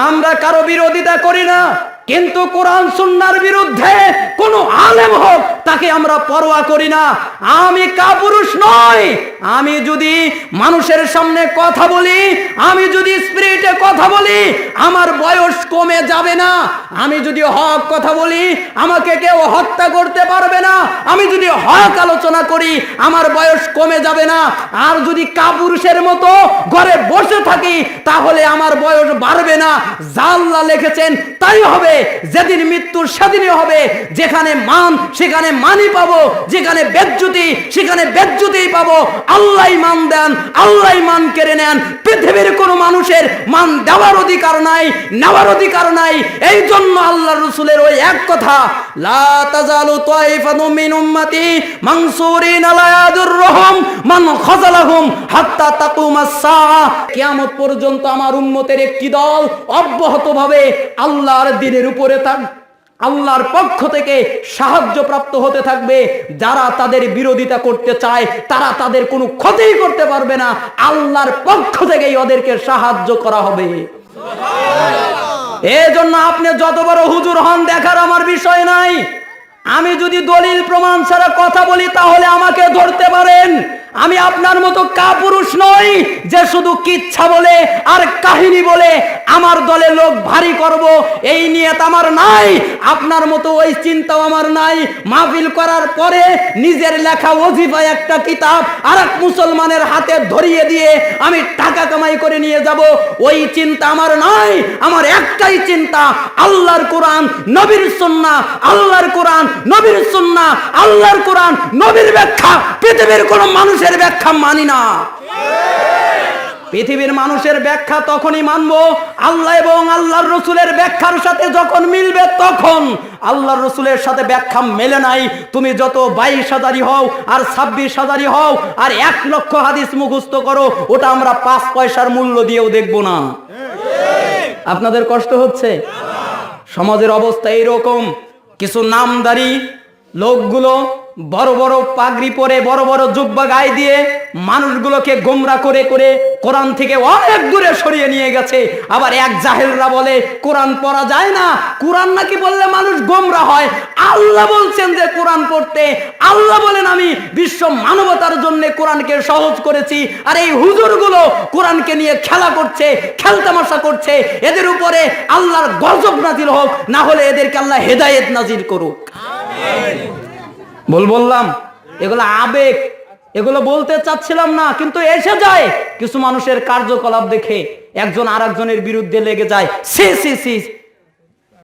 আমরা কারও বিরোধিতা করি না কিন্তু কোরআন সুন্নার বিরুদ্ধে কোনো আলেম হোক তাকে আমরা পরোয়া করি না। আমি কাপুরুষ নই। আমি যদি মানুষের সামনে কথা বলি, আমি যদি স্পিরিটে কথা বলি, আমার বয়স কমে যাবে না। আমি যদি হক কথা বলি, আমাকে কেউ হত্যা করতে পারবে না। আমি যদি হক আলোচনা করি, আমার বয়স কমে যাবে না। আর যদি কাপুরুষের মতো ঘরে বসে থাকি, তাহলে আমার বয়স বাড়বে না। জাল্লা লিখেছেন, তাই হবে। যেদিন মৃত্যু, সেদিনই হবে। যেখানে মান, সেখানে মানি পাবো, যেখানে বেজ্জুতি, সেখানে বেজ্জুতি পাবো। আল্লাহ মান দেন আল্লাহ মান কেড়ে নেন। পৃথিবীর কোনো মানুষের মান দেওয়ার অধিকার নাই, নেওয়ার অধিকার নাই। এই জন্য আল্লাহ রসুলের ওই এক কথা, লা তাজালু তাইফাতুম মিন উম্মতি মানসুরিন আলা ইয়াদুররুহুম মান খাযালাহুম হাত্তা তাকুমাস সাআ। কিয়ামত পর্যন্ত আমার উম্মতের একটি দল অব্যাহতভাবে আল্লাহর দিনের উপরে তার আল্লাহর পক্ষ থেকে সাহায্য প্রাপ্ত হতে থাকবে। যারা তাদের বিরোধিতা করতে চায়, তারা তাদের কোনো ক্ষতি করতে পারবে না। আল্লাহর পক্ষ থেকেই ওদেরকে সাহায্য করা হবে। এজন্য আপনি যত বড় হুজুর হন, দেখার আমার বিষয় নাই। আমি যদি দলিল প্রমাণ ছাড়া কথা বলি, তাহলে আমাকে ধরতে পারেন। আমি আপনার মতো কাপুরুষ নই যে শুধু কিচ্ছা বলে আর কাহিনী বলে আমার দলে লোক ভারী করব। এই নিয়ত আমার নাই। আপনার মতো ওই চিন্তাও আমার নাই। মাহফিল করার পরে নিজের লেখা ওজিফা একটা কিতাব আর এক মুসলমানের হাতে ধরিয়ে দিয়ে আমি টাকা কামাই করে নিয়ে যাব। ওই চিন্তা আমার নাই। আমার একটাই চিন্তা, আল্লাহর কোরআন, নবীর সুন্না আল্লাহর কোরআন নবীর সুন্না, আল্লাহর কোরআন, নবীর ব্যাখ্যা। পৃথিবীর কোন মানুষের ব্যাখ্যা মানি না। পৃথিবীর মানুষের ব্যাখ্যা তখনই মানব। আল্লাহ এবং আল্লাহর রসুলের ব্যাখ্যার সাথে যখন মিলবে তখন আল্লাহর রসুলের সাথে ব্যাখ্যা মেলে নাই। তুমি যত বাইশ হাজারই হও আর ছাব্বিশ হাজারই হও আর এক লক্ষ হাদিস মুখস্থ করো, ওটা আমরা পাঁচ পয়সার মূল্য দিয়েও দেখব না। আপনাদের কষ্ট হচ্ছে? সমাজের অবস্থা এইরকম। কিছু নামদারি লোকগুলো বড় বড় পাগড়ি পরে, বড় বড় জুব্বা গায়ে দিয়ে মানুষগুলোকে গোমরা করে করে কোরআন থেকে অনেক দূরে সরিয়ে নিয়ে গেছে। আবার এক জাহেলরা বলে, কোরআন পড়া যায় না। কোরআন নাকি বললে মানুষ গোমরা হয়? আল্লাহ বলছেন যে কোরআন পড়তে আল্লাহ বলেন আমি বিশ্ব মানবতার জন্য কোরআনকে সহজ করেছি। আর এই হুজুরগুলো কোরআনকে নিয়ে খেলা করছে খেলতামাশা করছে। এদের উপরে আল্লাহর গজব নাজিল হোক না হলে এদেরকে আল্লাহ হেদায়েত নাজিল করুক। বল বললাম। এগুলো আবেগ। এগুলো বলতে চাচ্ছিলাম না কিন্তু এসে যায়। কিছু মানুষের কার্যকলাপ দেখে একজন আর একজনের বিরুদ্ধে লেগে যায়। সে সে সে।